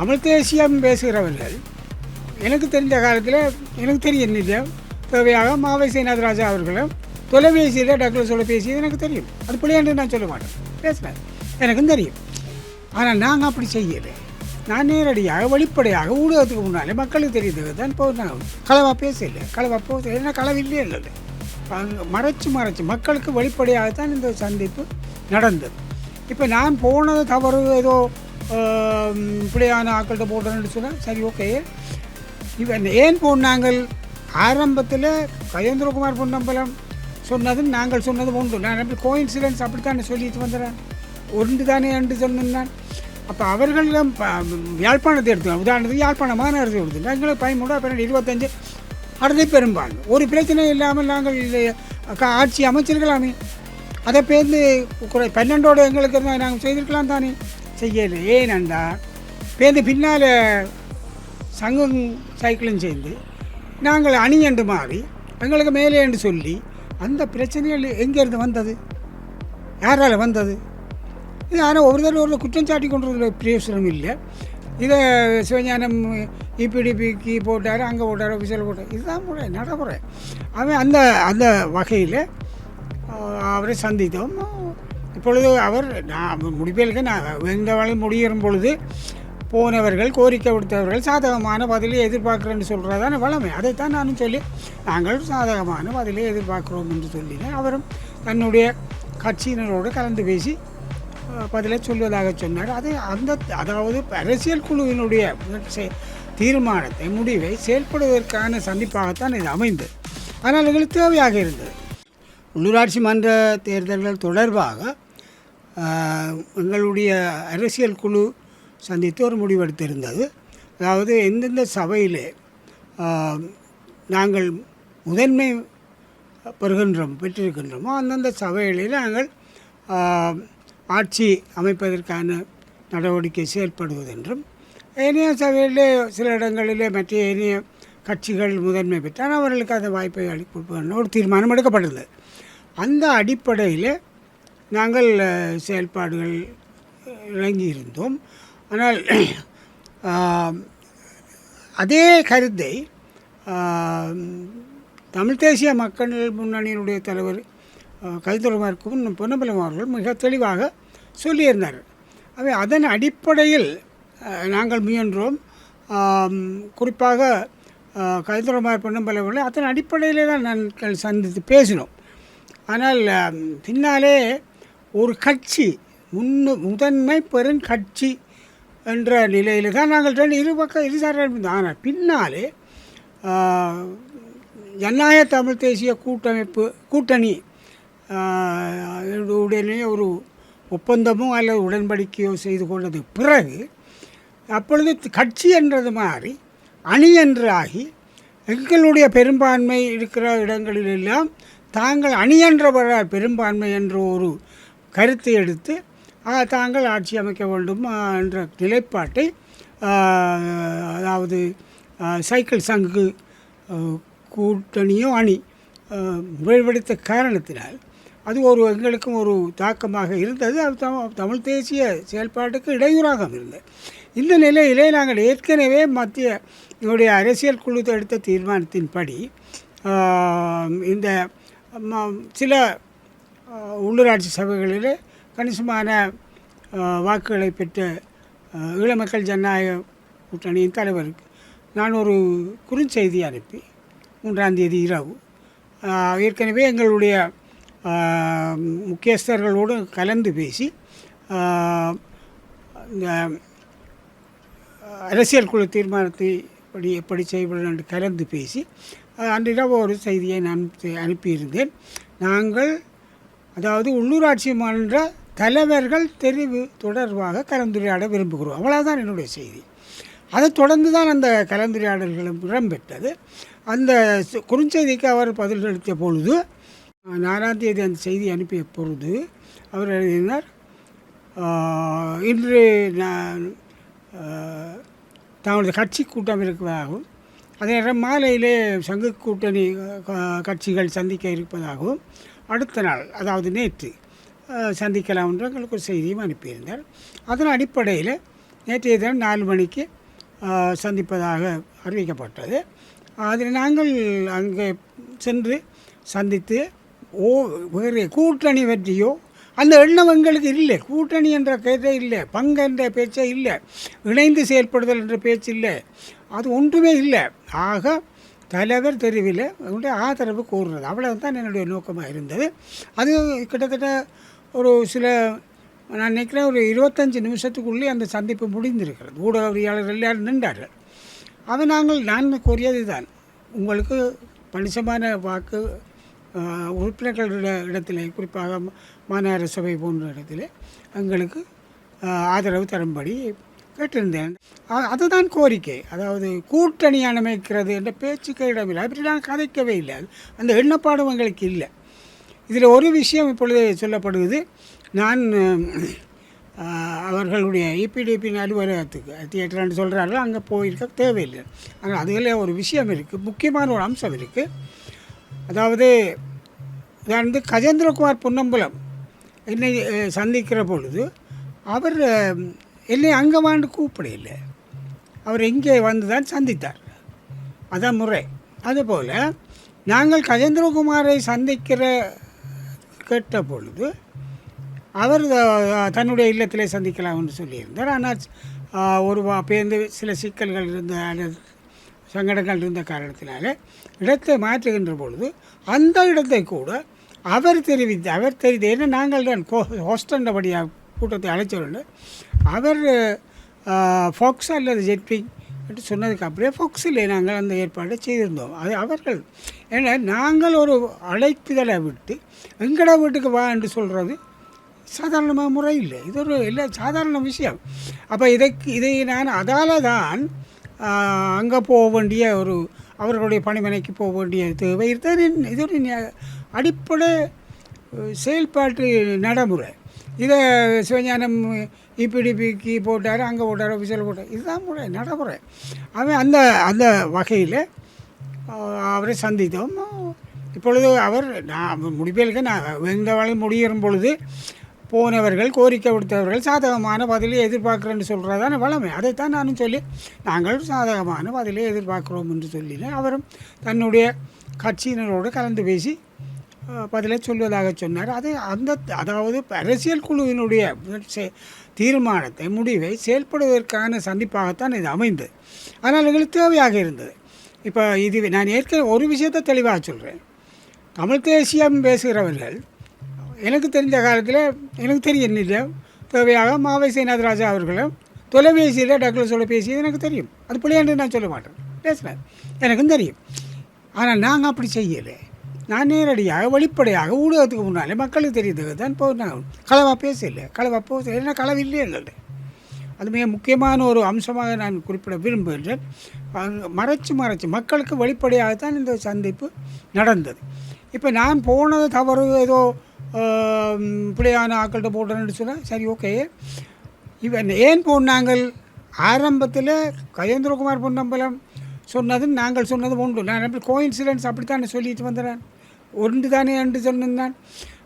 தமிழ் தேசியம் பேசுகிறவர்கள் எனக்கு தெரிந்த காலத்தில் எனக்கு தெரியும் இல்லையா தேவையாக மாவை சேனாதராஜா அவர்களும் தொலைபேசியில் டாக்டர் பேசியது எனக்கு தெரியும். அது பிள்ளையாண்டு நான் சொல்ல மாட்டேன். பேசினேன் எனக்கும் தெரியும். ஆனால் நாங்கள் அப்படி செய்யலை. நான் நேரடியாக வெளிப்படையாக ஊடகத்துக்கு முன்னாலே மக்களுக்கு தெரியுது தான் இப்போ நான் களவாக பேசல. களவாக போக என்ன களவு இல்லையே இல்லை மறைச்சு மறைச்சு மக்களுக்கு வெளிப்படையாகத்தான் இந்த சந்திப்பு நடந்தது. இப்போ நான் போனது தவறு ஏதோ இப்படியான ஆக்கள்கிட்ட போடுறேன்னு சொன்னால் சரி ஓகே இவன் ஏன் போனாங்கள் ஆரம்பத்தில் கஜேந்திரகுமார் பொன்னம்பலம் சொன்னது நாங்கள் சொன்னது ஒன்று நான் அப்படி கோயின்சிடன்ஸ் அப்படித்தானே சொல்லிட்டு வந்துடுறேன் ஒன்று தானே என்று சொன்னேன். அப்போ அவர்களிடம் யாழ்ப்பாணத்தை எடுத்துக்கலாம். உதாரணத்துக்கு யாழ்ப்பாண மாநகரத்தை எடுத்துக்கலாம். எங்களுக்கு பயமுட அப்புறம் இருபத்தஞ்சு அடுத்த பெரும்பான்மை. ஒரு பிரச்சனை இல்லாமல் நாங்கள் ஆட்சி அமைச்சிருக்கலாமே. அதை பேர்ந்து குறை எங்களுக்கு இருந்தால் நாங்கள் செய்திருக்கலாம் தானே. செய்யலை. ஏனண்டா பேருந்து பின்னால் சங்கம் சைக்கிளும் சேர்ந்து நாங்கள் அணி என்று மாறி எங்களுக்கு மேலே என்று சொல்லி அந்த பிரச்சனைகள் எங்கேருந்து வந்தது? யாரால் வந்தது? இது ஆனால் ஒரு தடவை ஒரு குற்றம் சாட்டி கொண்டதுல பிரயோசனம் இல்லை. இதை சிவஞானம் இபிடிபிக்கு போட்டார் அங்கே போட்டார் விசில் போட்டார். இதுதான் முறை நடைமுறை. அவன் அந்த அந்த வகையில் அவரை சந்தித்தோம். இப்பொழுது அவர் நான் முடிப்பேலுக்கு நான் எந்த வேலை முடியும் பொழுது போனவர்கள் கோரிக்கை விடுத்தவர்கள் சாதகமான பதிலை எதிர்பார்க்குறேன்னு சொல்கிறதான வளமை. அதைத்தான் நானும் சொல்லி நாங்கள் சாதகமான பதிலை எதிர்பார்க்குறோம் என்று சொல்லினேன். அவரும் தன்னுடைய கட்சியினரோடு கலந்து பேசி பதிலை சொல்வதாக சொன்னார். அது அந்த அதாவது அரசியல் குழுவினுடைய செ- தீர்மானத்தை முடிவை செயல்படுவதற்கான சந்திப்பாகத்தான் இது அமைந்தது ஆனால் எங்களுக்கு தேவையாக இருந்தது. உள்ளூராட்சி மன்ற தேர்தல்கள் தொடர்பாக எங்களுடைய அரசியல் குழு சந்தித்து ஒரு முடிவெடுத்திருந்தது. அதாவது எந்தெந்த சபையிலே நாங்கள் முதன்மை பெறுகின்றோம் பெற்றிருக்கின்றோமோ அந்தந்த சபைகளில் நாங்கள் ஆட்சி அமைப்பதற்கான நடவடிக்கை செயல்படுவதென்றும் ஏனைய சபையிலே சில இடங்களிலே மற்ற ஏனைய கட்சிகள் முதன்மை பெற்றால் அவர்களுக்கு அந்த வாய்ப்பை அளிப்பது ஒரு தீர்மானம் எடுக்கப்பட்டது. அந்த அடிப்படையில் நாங்கள் செயல்பாடுகள் இறங்கியிருந்தோம். ஆனால் அதே கருத்தை தமிழ் தேசிய மக்கள் முன்னணியினுடைய தலைவர் கவிதுரமார்க்கும் பொன்னம்பலம் அவர்கள் மிக தெளிவாக சொல்லியிருந்தார். அவை அதன் அடிப்படையில் நாங்கள் முயன்றோம். குறிப்பாக கவிதுரமார் பொன்னம்பலம் அவர்கள் அதன் அடிப்படையிலே தான் நாங்கள் சந்தித்து பேசினோம். ஆனால் பின்னாலே ஒரு கட்சி முன்னு முதன்மை பெரும் கட்சி என்ற நிலையில் தான் நாங்கள் ரெண்டு இரு பக்கம் இருசாரம் ஆனால் பின்னாலே ஜனநாயக தமிழ் தேசிய கூட்டமைப்பு கூட்டணி உடனே ஒரு ஒப்பந்தமோ அல்லது உடன்படிக்கையோ செய்து கொண்டது பிறகு அப்பொழுது கட்சி என்றது மாறி அணி என்று ஆகி எங்களுடைய பெரும்பான்மை இருக்கிற இடங்களிலெல்லாம் தாங்கள் அணி என்ற பெரும்பான்மை என்ற ஒரு கருத்தை எடுத்து தாங்கள் ஆட்சி அமைக்க வேண்டும் என்ற நிலைப்பாட்டை அதாவது சைக்கிள் சங்கு கூட்டணியோ அணி முறைப்படுத்த காரணத்தினால் அது ஒரு எங்களுக்கும் ஒரு தாக்கமாக இருந்தது. அது தம- தமிழ் தேசிய செயல்பாட்டுக்கு இடையூறாக இருந்தது. இந்த நிலையிலே நாங்கள் ஏற்கனவே மத்திய என்னுடைய அரசியல் குழு எடுத்த தீர்மானத்தின்படி இந்த ம- சில உள்ளூராட்சி சபைகளில் கணிசமான வாக்குகளை பெற்ற ஈழ மக்கள் ஜனநாயக கூட்டணியின் தலைவருக்கு நான் ஒரு குறுஞ்செய்தி அனுப்பி மூன்றாம் தேதி இரவு. ஏற்கனவே எங்களுடைய முக்கியஸ்தர்களோடு கலந்து பேசி இந்த அரசியல் குழு தீர்மானத்தை படி எப்படி செய்வது என்று கலந்து பேசி அன்றிரவு ஒரு செய்தியை நான் அனுப்பி- அனுப்பியிருந்தேன். நாங்கள் அதாவது உள்ளூராட்சி மன்ற தலைவர்கள் தெரிவு தொடர்பாக கலந்துரையாட விரும்புகிறோம். அவ்வளோதான் என்னுடைய செய்தி. அதைத் தொடர்ந்து தான் அந்த கலந்துரையாடல்களும் இடம்பெற்றது. அந்த குறுஞ்செய்திக்கு அவர் பதில் அளித்த பொழுது நாலாம் தேதி அந்த செய்தி அனுப்பிய பொழுது அவர் எழுதினார் இன்று நான் தங்களது கட்சி கூட்டம் இருப்பதாகவும் அதே நேரம் மாலையிலே சங்க கூட்டணி க- கட்சிகள் சந்திக்க இருப்பதாகவும் அடுத்த நாள் அதாவது நேற்று சந்திக்கலாம் என்று எங்களுக்கு ஒரு செய்தியும் அனுப்பியிருந்தார். அதன் அடிப்படையில் நேற்றைய தினம் நாலு மணிக்கு சந்திப்பதாக அறிவிக்கப்பட்டது. அதில் நாங்கள் அங்கே சென்று சந்தித்து ஓ வேறு கூட்டணி பற்றியோ அந்த எண்ணம் எங்களுக்கு இல்லை. கூட்டணி என்ற பேச்சே இல்லை. பங்கு என்ற பேச்சே இல்லை. இணைந்து செயல்படுதல் என்ற பேச்சு இல்லை. அது ஒன்றுமே இல்லை. ஆக தலைவர் தெருவில் அவருடைய ஆதரவு கூறுறது அவ்வளவு தான் என்னுடைய நோக்கமாக இருந்தது. அது கிட்டத்தட்ட ஒரு சில நான் நினைக்கிறேன் ஒரு இருபத்தஞ்சி நிமிஷத்துக்குள்ளே அந்த சந்திப்பு முடிந்திருக்கிறது. ஊடகவியாளர்கள் எல்லாரும் நின்றார்கள். அதை நாங்கள் நான் கூறியது தான் உங்களுக்கு பணிசமான வாக்கு ஆஹ், உறுப்பினர்கள் இடத்திலே குறிப்பாக மாநகர சபை போன்ற இடத்திலே எங்களுக்கு ஆதரவு தரும்படி கேட்டிருந்தேன். அதுதான் கோரிக்கை. அதாவது கூட்டணி அமைக்கிறது என்ற பேச்சுக்கு இடமில்லை. அப்படி நான் கதைக்கவே இல்லை. அந்த எண்ணப்பாடும் எங்களுக்கு இல்லை. இதில் ஒரு விஷயம் இப்பொழுது சொல்லப்படுவது நான் அவர்களுடைய இபிடிபி அலுவலகத்துக்கு தியேட்டர்னு சொல்கிறார்கள் அங்கே போயிருக்க தேவையில்லை. ஆனால் அதில் ஒரு விஷயம் இருக்குது முக்கியமான ஒரு அம்சம் இருக்குது அதாவது வந்து கஜேந்திரகுமார் பொன்னம்பலம் என்னை சந்திக்கிற பொழுது அவர் இல்லை அங்கே வாண்டு கூப்பிடல. அவர் இங்கே வந்து தான் சந்தித்தார். அதான் முறை. அதுபோல் நாங்கள் கஜேந்திரகுமாரை சந்திக்கிற கேட்ட பொழுது அவர் தன்னுடைய இல்லத்திலே சந்திக்கலாம்னு சொல்லியிருந்தார். ஆனால் ஒரு பேருந்து சில சிக்கல்கள் இருந்த அல்லது சங்கடங்கள் இருந்த காரணத்தினால இடத்தை மாற்றுகின்ற பொழுது அந்த இடத்தை கூட அவர் தெரிவித்து அவர் தெரிவித்து ஏன்னா நாங்கள் தான் ஹோஸ்டண்டபடியாக கூட்டத்தை அழைச்சவர்கள் அவர் ஃபோக்ஸ் அல்லது ஜெட்பிங் என்று சொன்னதுக்கு அப்படியே இல்லை நாங்கள் அந்த ஏற்பாடை செய்திருந்தோம். அது அவர்கள் ஏன்னா நாங்கள் ஒரு அழைப்புதலை விட்டு எங்கட வீட்டுக்கு வா என்று சொல்கிறது சாதாரணமாக முறை இல்லை. இது ஒரு இல்லை சாதாரண விஷயம். அப்போ இதற்கு இதை நான் அதால் தான் அங்கே போக வேண்டிய ஒரு அவர்களுடைய பணிமனைக்கு போக வேண்டிய தேவை இது ஒரு அடிப்படை செயல்பாட்டு நடைமுறை. இதை சிவஞானம் இபிடிபிக்கு போட்டார் அங்கே போட்டார் ஆஃபீஸில் போட்டார். இதுதான் முறை நடைமுறை அவன் அந்த அந்த வகையில் அவரை சந்தித்தோம். இப்பொழுது அவர் நான் முடிப்பேலுக்கு நான் எந்த வேலை முடியும் பொழுது போனவர்கள் கோரிக்கை விடுத்தவர்கள் சாதகமான பதிலை எதிர்பார்க்குறேன்னு சொல்கிறதான வளமை. அதைத்தான் நானும் சொல்லி நாங்கள் சாதகமான பதிலை எதிர்பார்க்குறோம் என்று சொல்லினேன். அவரும் தன்னுடைய கட்சியினரோடு கலந்து பேசி பதிலை சொல்வதாக சொன்னார். அது அந்த அதாவது அரசியல் குழுவினுடைய தீர்மானத்தை முடிவை செயல்படுவதற்கான சந்திப்பாகத்தான் இது அமைந்தது ஆனால் எங்களுக்கு தேவையாக இருந்தது. இப்போ இது நான் ஏற்கனவே ஒரு விஷயத்தை தெளிவாக சொல்கிறேன் தமிழ் தேசியம் பேசுகிறவர்கள் எனக்கு தெரிஞ்ச காலத்தில் எனக்கு தெரியும் இல்லையா? தேவையாக மாவை சேனாதராஜா அவர்களும் தொலைபேசியில் டாக்டர்ஸோட பேசியது எனக்கு தெரியும். அது பிள்ளையாண்டு நான் சொல்ல மாட்டேன். பேசுகிறேன் எனக்கும் தெரியும். ஆனால் நாங்கள் அப்படி செய்யலை. நான் நேரடியாக வெளிப்படையாக ஊடகத்துக்கு முன்னாலே மக்களுக்கு தெரியறதுக்கு தான் இப்போ நான் களவாக பேசலை களவாக போக ஏன்னா களவு இல்லையே எங்கள்கிட்ட. அது மிக முக்கியமான ஒரு அம்சமாக நான் குறிப்பிட விரும்புகின்றேன். மறைச்சு மறைச்சு மக்களுக்கு வெளிப்படையாகத்தான் இந்த சந்திப்பு நடந்தது. இப்போ நான் போனது தவறு ஏதோ பிள்ளையான ஆக்கள்கிட்ட போட்டேன்னு சொன்னால் சரி ஓகே. இவன் ஏன் போனாங்கள் ஆரம்பத்தில் கஜேந்திரகுமார் பொன்னம்பலம் சொன்னது நாங்கள் சொன்னது உண்டு நான் அப்படி கோயின்சிடன்ஸ் அப்படித்தானே சொல்லிட்டு வந்துடுறேன் ஒன்று தானே என்று சொன்னான்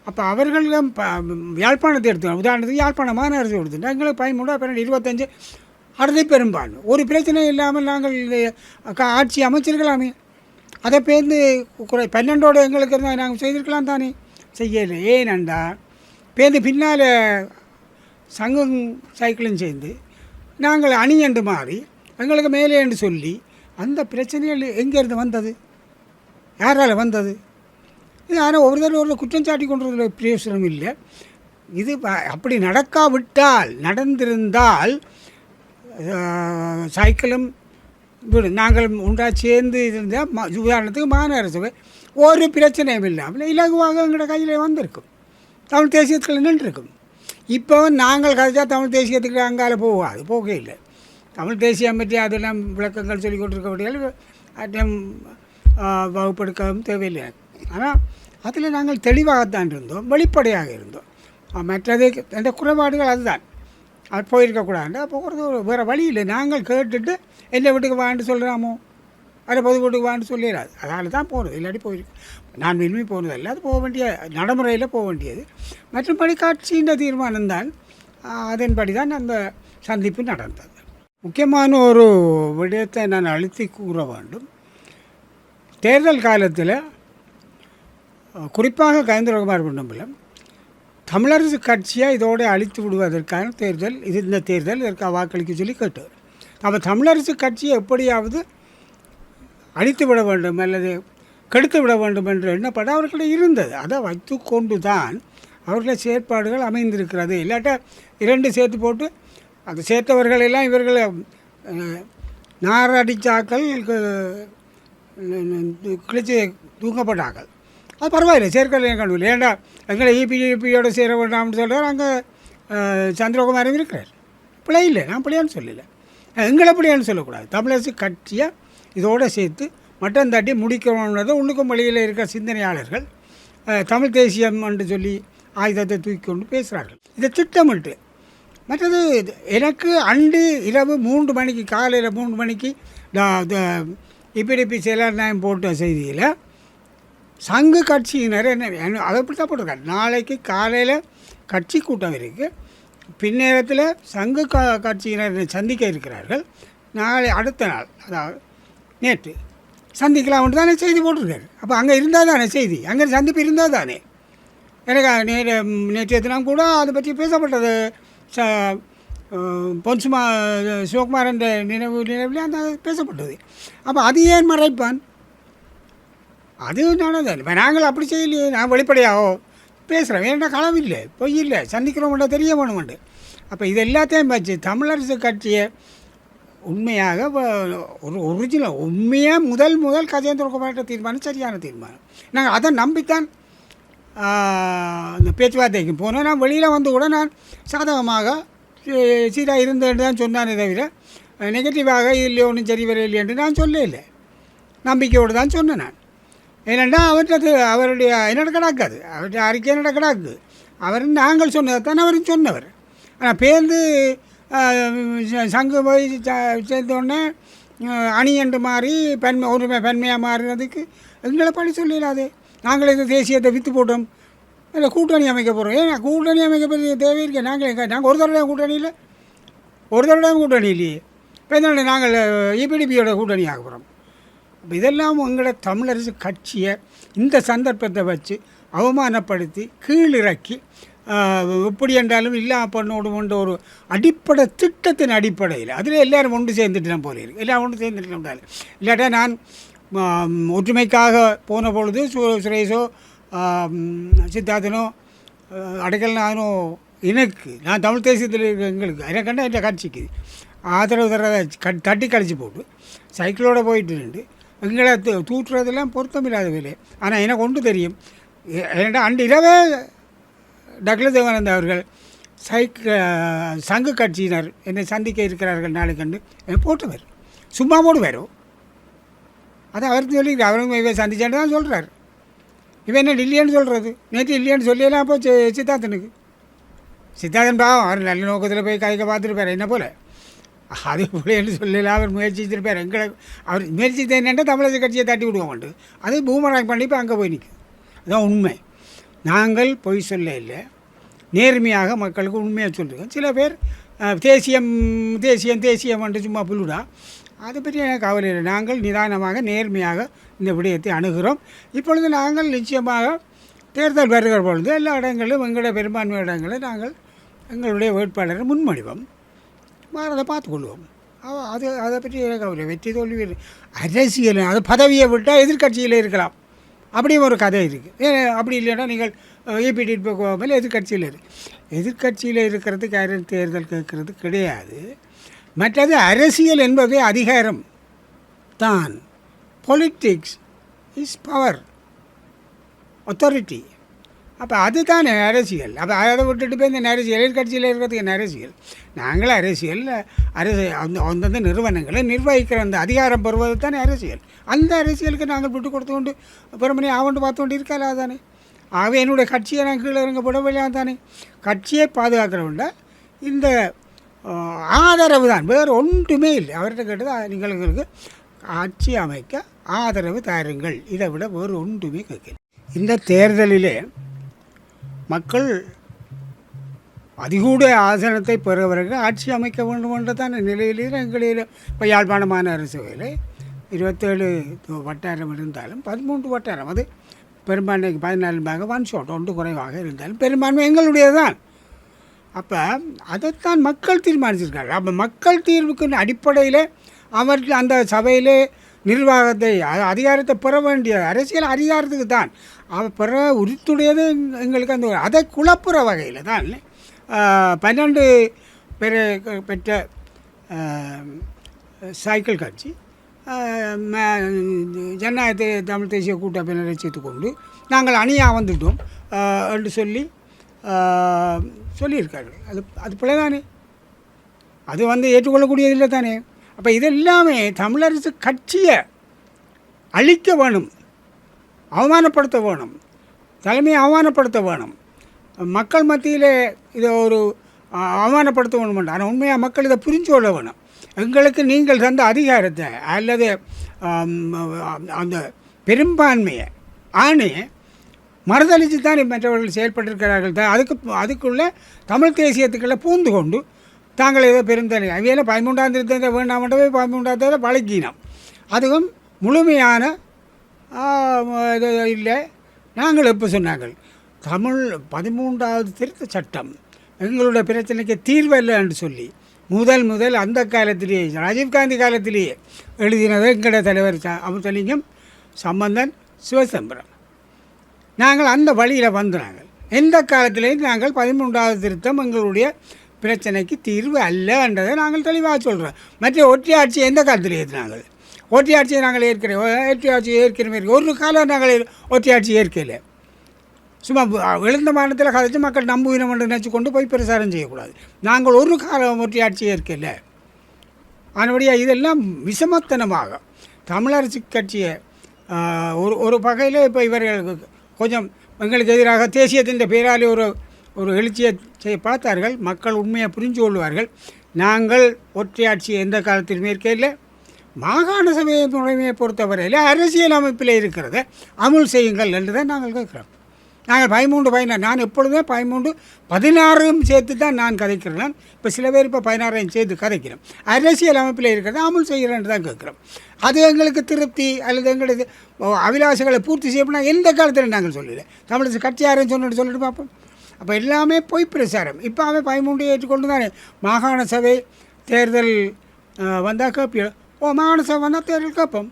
அப்போ அவர்களும் யாழ்ப்பாணத்தை எடுத்துக்கணும் உதாரணத்துக்கு யாழ்ப்பாண மாநகரத்தை எடுத்து எங்களுக்கு பயன்படும் அப்புறம் இருபத்தஞ்சு அறுதி பெரும்பான்மை. ஒரு பிரச்சனை இல்லாமல் நாங்கள் ஆட்சி அமைச்சிருக்கலாமே. அதை பேர்ந்து குறை பன்னெண்டோடு எங்களுக்கு இருந்தால் நாங்கள் செய்திருக்கலாம் தானே? செய்யலை. ஏனண்டா பேர்ந்து பின்னால் சங்கம் சைக்கிளும் சேர்ந்து நாங்கள் அணியண்டு மாறி எங்களுக்கு மேலே என்று சொல்லி அந்த பிரச்சனைகள் எங்கேருந்து வந்தது? யாரால் வந்தது? இது ஆனால் ஒரு தடவை குற்றம் சாட்டி கொண்டதில் பிரயோசனம் இல்லை. இது அப்படி நடக்காவிட்டால் நடந்திருந்தால் சைக்கிளும் வீடு நாங்கள் உண்டா சேர்ந்து இருந்தால் ம உதாரணத்துக்கு மாநகர சபை ஒரு பிரச்சனையும் இல்லாமல் இலகுவாக எங்களோட கையில் வந்திருக்கும். தமிழ் தேசியத்தில் நின்றுருக்கும். இப்போ நாங்கள் கதைச்சா தமிழ் தேசியத்துக்கு அங்கால போகாது போக இல்லை தமிழ் தேசியம் பற்றி அதெல்லாம் விளக்கங்கள் சொல்லிக் கொண்டிருக்க அட்டம் வகுப்பெடுக்கவும் தேவையில்லை. ஆனால் அதில் நாங்கள் தெளிவாகத்தான் இருந்தோம் வெளிப்படையாக இருந்தோம். மற்றது அந்த குறைபாடுகள் அதுதான். அது போயிருக்கக்கூடாது. அப்போ ஒரு வேறு வழி இல்லை. நாங்கள் கேட்டுட்டு எந்த வீட்டுக்கு வான்னு சொல்கிறாமோ அதை பொது வீட்டுக்கு வான்னு சொல்லிடாது அதால் தான் போகிறது இல்லாட்டி போயிருக்கு நான் விரும்பி போனதல்ல. அது போக வேண்டிய நடைமுறையில் போக வேண்டியது. மற்றும் காட்சியின் தீர்மானம் தான் அதன்படி தான் அந்த சந்திப்பு நடந்தது. முக்கியமான ஒரு விடயத்தை நான் அழுத்தி கூற வேண்டும். தேர்தல் காலத்தில் குறிப்பாக கயந்திரகுமார் குண்டம்பலம் தமிழரசு கட்சியை இதோடு அழித்து விடுவதற்கான தேர்தல் இது இந்த தேர்தல் இதற்கு வாக்களிக்க சொல்லி கேட்டார் அப்போ தமிழரசு கட்சியை எப்படியாவது அழித்து விட வேண்டும் அல்லது கெடுத்து விட வேண்டும் என்ற எண்ணப்பட அவர்களிடம் இருந்தது அதை வைத்து கொண்டு தான் அவர்களை செயற்பாடுகள் அமைந்திருக்கிறது இல்லாட்டா இரண்டு சேர்த்து போட்டு அந்த சேர்த்தவர்களெல்லாம் இவர்களை நாரடிச்சாக்கள் கு- கிழிச்சு அது பரவாயில்லை சேர்க்கல கண்டுபிடி ஏண்டா? எங்களை இபிஇபியோட சேர வேண்டாம்னு சொல்கிறார் அங்கே சந்திரகுமாரும் இருக்கிறார். பிள்ளை இல்லை நான் பிள்ளையான்னு சொல்லலை. எங்களை பிள்ளையான்னு சொல்லக்கூடாது. தமிழரசு கட்சியை இதோடு சேர்த்து மட்டம் தட்டி முடிக்கணுன்றதை உள்ளுக்கும் வழியில் இருக்கிற சிந்தனையாளர்கள். தமிழ் தேசியம் என்று சொல்லி ஆயுதத்தை தூக்கி கொண்டு பேசுகிறார்கள் இதை திட்டமிட்டு மற்றது இது- எனக்கு அண்டு இரவு மூன்று மணிக்கு காலையில் மூன்று மணிக்கு இபிடிபி செயலர் நியாயம் போட்ட செய்தியில் சங்கு கட்சியினர் என்ன அதை அப்படி தான் போட்டிருக்காரு. நாளைக்கு காலையில் கட்சி கூட்டம் இருக்குது பின்னேரத்தில் சங்கு க கட்சியினர் சந்திக்க இருக்கிறார்கள். நாளை அடுத்த நாள் அதாவது நேற்று சந்திக்கலாம்னு தானே செய்தி போட்டிருக்காரு. அப்போ அங்கே இருந்தால் தானே செய்தி? அங்கே சந்திப்பு இருந்தால் தானே? எனக்கு நேற்று நேற்றைய தினம் கூட அதை பற்றி பேசப்பட்டது. ச அஹ், பொன்சுமா சிவகுமாரன் நினைவு நினைவில் அந்த பேசப்பட்டது. அப்போ அது ஏன் மறைப்பான்? அது நடந்தது இப்போ நாங்கள் அப்படி செய்யலையே நான் வெளிப்படையாகோ பேசுகிறேன் வேண்டாம் களவில்லை இல்லை பொய் இல்லை. சந்திக்கிறோம்டா தெரிய வேணுமெண்டு அப்போ இது எல்லாத்தையும் வச்சு தமிழரசு கட்சியை உண்மையாக ஒரு ஒரிஜினல் உண்மையாக முதல் முதல் கஜேந்திர குமார்கிட்ட தீர்மானம் சரியான தீர்மானம். நாங்கள் அதை நம்பித்தான் இந்த பேச்சுவார்த்தைக்கு போனோம். நான் வெளியில் வந்து கூட நான் சாதகமாக சீ- சீராக இருந்தேன்னு தான் சொன்னானே தவிர நெகட்டிவாக இல்லை ஒன்றும் சரி வரையில்லை என்று நான் சொல்லலை நம்பிக்கையோடு தான் சொன்னேன் நான். ஏனென்றா அவர்கிட்ட அவருடைய என்னடா கிடக்காது அவருடைய அறிக்கை என்னடா கிடக்குது அவர் நாங்கள் சொன்னதைத்தான் தான் அவர் சொன்னவர். ஆனால் பேருந்து சங்கு போய் சேர்ந்தோடனே அணி என்று மாறி பெண்மை ஒருமை பெண்மையாக மாறினதுக்கு எங்களை பழி சொல்லிடாதே நாங்கள் இந்த தேசியத்தை விற்று போட்டோம். இல்லை கூட்டணி அமைக்க போகிறோம் ஏன் கூட்டணி அமைக்க போகிறது தேவை இருக்கே. நாங்கள் நாங்கள் ஒரு தடவை கூட்டணி இல்லை. ஒரு தடவை கூட்டணி இல்லையே. இப்போ நாங்கள் இபிடிபியோட கூட்டணி ஆக போகிறோம் இதெல்லாம் உங்களை தமிழரசு கட்சியை இந்த சந்தர்ப்பத்தை வச்சு அவமானப்படுத்தி கீழிறக்கி எப்படி என்றாலும் இல்லாம பண்ணோடுமன்ற ஒரு அடிப்படை திட்டத்தின் அடிப்படையில். அதில் எல்லாரும் ஒன்று சேர்ந்துட்டு போல இருக்கு. எல்லாம் ஒன்று சேர்ந்துட்டு இல்லாட்டா நான் ஒற்றுமைக்காக போன பொழுது சு சுரேஷோ சித்தார்த்தனோ ஆஹ், அடைக்கல்நாதனோ எனக்கு நான் தமிழ் தேசியத்தில் இருக்கிற எங்களுக்கு அதை கண்டா என் கட்சிக்கு ஆதரவு தர கட் தட்டி கழிச்சு போட்டு சைக்கிளோடு போயிட்டு நின்று எங்களை தூ- தூற்றுறதெல்லாம் பொருத்தமில்லாத வேலை. ஆனால் எனக்கு ஒன்று தெரியும். ஏன்டா அன்று இரவே டக்ல தேவானந்த அவர்கள் சைக் சங்கு கட்சியினர் என்னை சந்திக்க இருக்கிறார்கள் நாளை கண்டு என்னை போட்டவர். சும்மா போடுவாரோ? அதை அவருக்கு சொல்லி அவரும் இவன் சந்திச்சாண்டு தான் சொல்கிறார் இவன் என்ன இல்லையான்னு சொல்கிறது நேற்று இல்லையான்னு சொல்லியெல்லாம் அப்போ சித்தார்த்தனுக்கு. சித்தார்த்தன் பாவம் அவர் நல்ல நோக்கத்தில் போய் கைக்க பார்த்துருப்பார். என்ன போல்? அது பிள்ளைன்னு என்று சொல்லல அவர் முயற்சிச்சிருப்பார் எங்களை அவர் முயற்சித்த என்னென்னா தமிழக கட்சியை தட்டி விடுவோம் அது பூமராங் பண்ணி இப்போ அங்கே போய் நிற்கும் அதுதான் உண்மை. நாங்கள் பொய் சொல்ல இல்லை. நேர்மையாக மக்களுக்கு உண்மையாக சொல்லுவோம் சில பேர் தேசியம் தேசியம் தேசியம் என்று சும்மா புல்லுடா. அதை பற்றி எனக்கு கவலை இல்லை. நாங்கள் நிதானமாக நேர்மையாக இந்த விடயத்தை அணுகிறோம். இப்பொழுது நாங்கள் நிச்சயமாக தேர்தல் வருகிற பொழுது எல்லா இடங்களிலும் எங்களுடைய பெரும்பான்மை இடங்களில் நாங்கள் எங்களுடைய வேட்பாளரை முன்மொழிவோம். அதை பார்த்துக்கொள்வோம். கொள்வாங்க அது அதை பற்றி எனக்கு அவர் வெற்றி தோல்வி அரசியல் அது பதவியை விட்டால் எதிர்க்கட்சியில் இருக்கலாம். அப்படியும் ஒரு கதை இருக்குது அப்படி இல்லைன்னா நீங்கள் ஏபிடி போகாமல் எதிர்க்கட்சியில் இருக்கு எதிர்க்கட்சியில் இருக்கிறதுக்கு யாரும் தேர்தல் கேட்கறது கிடையாது. மற்றது அரசியல் என்பதே அதிகாரம். தான். பொலிட்டிக்ஸ் இஸ் பவர் அத்தாரிட்டி அப்போ அதுதான் அரசியல். அப்போ அதை விட்டுட்டு போய் இந்த அரசியல் எதிர்கட்சியில் இருக்கிறதுக்கு என்ன அரசியல்? நாங்கள் அரசியல் அரசு அந்த அந்தந்த நிறுவனங்களை நிர்வகிக்கிற அந்த அதிகாரம் பெறுவது தானே அரசியல். அந்த அரசியலுக்கு நாங்கள் விட்டு கொடுத்து கொண்டு பெருமனி ஆவண்டு பார்த்து கொண்டு இருக்கலா தானே ஆகவே என்னுடைய கட்சியை நான் கீழே இறங்க போடவில்லையா தானே கட்சியை பாதுகாக்கிறவண்ட இந்த ஆதரவு தான் வேறு ஒன்றுமே இல்லை. அவர்கிட்ட கேட்டது நீங்கள் எங்களுக்கு ஆட்சி அமைக்க ஆதரவு தாருங்கள். இதை விட வேறு ஒன்றுமே கேட்கல. இந்த தேர்தலிலே மக்கள் அதிகூட ஆசனத்தை பெறுவதற்கு ஆட்சி அமைக்க வேண்டும் என்றதான நிலையிலே எங்களில் இப்போ யாழ்ப்பாண மாநகர சபையில் இருபத்தேழு வட்டாரம் இருந்தாலும் பதிமூன்று வட்டாரம். அது பெரும்பான்மைக்கு பதினாலு பாக ஒன் ஷாட் ஒன்று குறைவாக இருந்தாலும் பெரும்பான்மை எங்களுடையதான் அப்போ அதைத்தான் மக்கள் தீர்மானிச்சிருக்காங்க. அப்போ மக்கள் தீர்வுக்கு அடிப்படையில் அவர்கள் அந்த சபையிலே நிர்வாகத்தை அதிகாரத்தை பெற வேண்டிய அரசியல் அதிகாரத்துக்கு தான் அவர் பெற உரித்துடையது எங்களுக்கு அந்த அதை குழப்புற வகையில் தான் இல்லை பன்னெண்டு பேர் பெற்ற சைக்கிள் கட்சி. ஜனநாயகத்தை தமிழ் தேசிய சேர்த்து கொண்டு நாங்கள் அணியாக வந்துட்டோம் என்று சொல்லி சொல்லியிருக்கார்கள். சொல்லியிருக்காரு அது அது பிள்ளைதானே? அது வந்து ஏற்றுக்கொள்ளக்கூடியது இல்லை தானே? அப்போ இதெல்லாமே தமிழரசு கட்சியை அழிக்க வேணும் அவமானப்படுத்த வேணும் தலைமையை அவமானப்படுத்த வேணும். மக்கள் மத்தியில் இதை ஒரு அவமானப்படுத்த வேணும் ஆனால் உண்மையாக மக்கள் இதை புரிஞ்சு கொள்ள வேணும். எங்களுக்கு நீங்கள் தந்த அதிகாரத்தை அல்லது அந்த பெரும்பான்மையை ஆணையை மறுதளித்து தான் மற்றவர்கள் செயல்பட்டிருக்கிறார்கள். தான் அதுக்கு அதுக்குள்ளே தமிழ் தேசியத்துக்குள்ளே பூந்து கொண்டு தாங்கள் ஏதோ பெருந்தனை அவையில் பதிமூன்றாம் திருத்தத்தை வேண்டாமட்டவே பதிமூன்றாம் தேதி பழக்கினோம் அதுவும் முழுமையான இது இல்லை. நாங்கள் எப்போ சொன்னாங்கள் தமிழ் பதிமூன்றாவது திருத்த சட்டம். எங்களுடைய பிரச்சனைக்கு தீர்வல்ல என்று சொல்லி முதல் முதல் அந்த காலத்திலேயே ராஜீவ்காந்தி காலத்திலேயே எழுதினது எங்களோட தலைவர் ச- அமிர்தலிங்கம் சம்பந்தன் சிவசம்பரம். நாங்கள் அந்த வழியில் வந்து நாங்கள் எந்த காலத்திலேயும் நாங்கள் பதிமூன்றாவது திருத்தம் எங்களுடைய பிரச்சனைக்கு தீர்வு அல்ல என்றதை நாங்கள் தெளிவாக சொல்கிறோம் மற்ற ஒற்றையாட்சி எந்த காலத்தில் ஏற்றினாங்கள் ஒற்றையாட்சியை நாங்கள் ஏற்கிறோம். ஒற்றையாட்சி ஏற்கிறோம். ஏற்க- ஒரு காலம் நாங்கள் ஒற்றையாட்சி ஏற்கலை. சும்மா எழுந்த மாநிலத்தில் கதைச்சு மக்கள் நம்புவினம் என்று நினச்சி கொண்டு போய் பிரசாரம் செய்யக்கூடாது. நாங்கள் ஒரு காலம் ஆட்சியே இருக்கல. அதனுடைய இதெல்லாம் விஷமத்தனமாக. தமிழரசு கட்சியை ஒரு ஒரு வகையில் இப்போ இவர்கள் கொஞ்சம் எங்களுக்கு எதிராக தேசியத்தின் பேராலே ஒரு ஒரு எழுச்சியை செய்ய பார்த்தார்கள். மக்கள் உண்மையை புரிஞ்சு கொள்வார்கள். நாங்கள் ஒற்றையாட்சி எந்த காலத்திலும் இருக்கையில் மாகாண சபை முறைமையை பொறுத்தவரையில் அரசியல் அமைப்பில் இருக்கிறத அமுல் செய்யுங்கள் என்று தான் நாங்கள் கேட்குறோம். நாங்கள் பதிமூன்று பதினாறு நான் எப்பொழுதுமே பதிமூன்று பதினாறும் சேர்த்து தான் நான் கதைக்கிறேன். இப்போ சில பேர் இப்போ பதினாறையும் சேர்த்து கதைக்கிறோம். அரசியல் அமைப்பில் இருக்கிறத அமல் செய்கிறேன்னு தான் கேட்குறோம். அது எங்களுக்கு திருப்தி அல்லது எங்களது ஓ, அபிலாஷைகளை பூர்த்தி செய்யணும்னா எந்த காலத்தில் நாங்கள் சொல்லல. தமிழக கட்சியாரன்னு சொன்னிட்டு சொல்லிட்டு பார்ப்போம். அப்போ எல்லாமே பொய் பிரசாரம். இப்போ அவன் பதிமூன்று ஏற்றுக்கொண்டு தானே மாகாண சபை தேர்தல் வந்தால் கேட்பியோ ஓ மானசம் வந்தால் தேர்தல் கேட்போம்.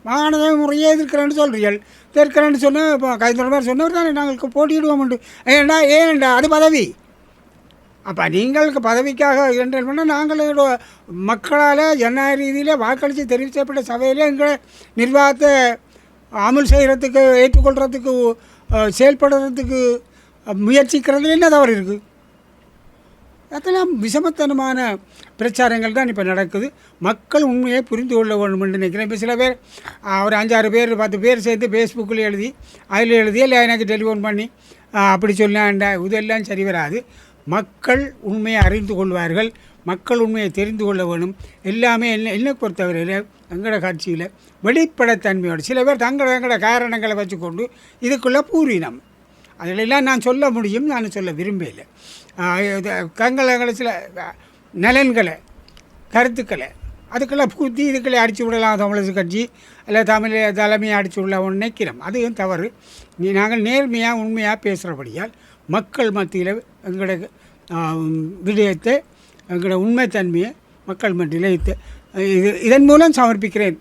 முறையே எதிர்க்கிறேன்னு சொல்கிறீர்கள் தெற்கிறேன்னு சொன்ன இப்போ கைத்தொடர் மாதிரி சொன்னவர் தானே. நாங்கள் போட்டியிடுவோம் ஏண்டா ஏன்டா அது பதவி. அப்போ நீங்களுக்கு பதவிக்காக இரண்டல் பண்ணால் நாங்களோட மக்களால் ஜனநாயக ரீதியில் வாக்களித்து தெரிவிக்கப்பட்ட சபையில் எங்களை நிர்வாகத்தை அமல் செய்கிறதுக்கு ஏற்றுக்கொள்கிறதுக்கு செயல்படுறதுக்கு முயற்சிக்கிறதுல என்ன தவறு இருக்குது அதெல்லாம் விஷமத்தனமான பிரச்சாரங்கள் தான் இப்போ நடக்குது. மக்கள் உண்மையை புரிந்து கொள்ள வேண்டும் என்று நினைக்கிறேன். இப்போ சில பேர் ஒரு அஞ்சாறு பேர் பத்து பேர் சேர்ந்து ஃபேஸ்புக்கில் எழுதி அதில் எழுதி இல்லை எனக்கு டெலிஃபோன் பண்ணி அப்படி சொன்னாண்ட இதெல்லாம் சரி வராது. மக்கள் உண்மையை அறிந்து கொள்வார்கள். மக்கள் உண்மையை தெரிந்து கொள்ள வேணும் எல்லாமே என்ன என்னை பொறுத்தவரையில் எங்களோட கட்சியில் வெளிப்படைத்தன்மையோடு சில பேர் தங்களோட எங்களோட காரணங்களை வச்சுக்கொண்டு இதுக்குள்ளே பூரினம். அதிலெல்லாம் நான் சொல்ல முடியும் நான் சொல்ல விரும்பல கங்களை சில நலன்களை கருத்துக்களை அதுக்கெல்லாம் பூத்தி இதுக்களை அடித்து விடலாம் தமிழரசு கட்சி. இல்லை தமிழ் தலைமையை அடித்து விடலாம்னு நினைக்கிறோம். அதுவும் தவறு. நீ நாங்கள் நேர்மையாக உண்மையாக பேசுகிறபடியால் மக்கள் மத்தியில் எங்களோட விடயத்தை எங்களோட உண்மைத்தன்மையை மக்கள் மத்தியில் இது இதன் மூலம் சமர்ப்பிக்கிறேன்.